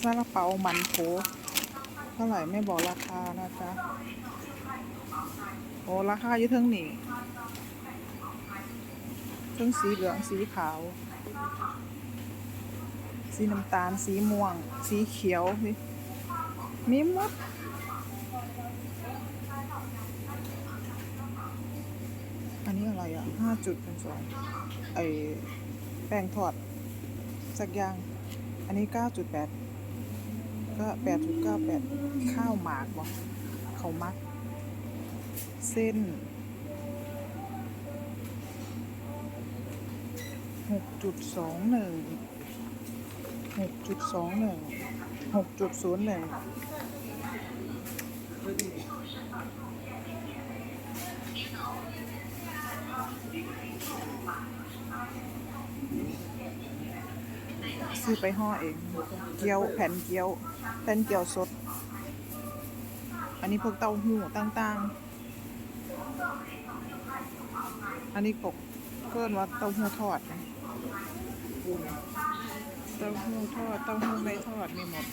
ซาลาเปามันโถเท่าไหร่ไม่บอกราคานะจ๊ะ โอ้ราคาอยู่เทั้งนี่เทั้งสีเหลืองสีขาว สีน้ำตาลสีม่วง สีเขียวนี่มีมดอันนี้อะไรอะห้าจุดเป็นสองไอแป้งทอด สักอย่าง อันนี้เก้าจุดแปด ก็แปดจุดเก้าแปดข้าวหมากบ่เขามัก เส้นหกจุดสองหนึ่งหกจุดสองหนึ่งหกจุดศูนย์หนึ่ง ซื้อไปห่อเอง เกี๊ยวแผ่นเกี๊ยวแผ่นเกี๊ยวสด อันนี้พวกเต้าหู้ต่างๆ อันนี้กบเพิ่นว่าเต้าหู้ทอดนะเต้าหู้ทอด เต้าหู้ไม่ทอดมีหมด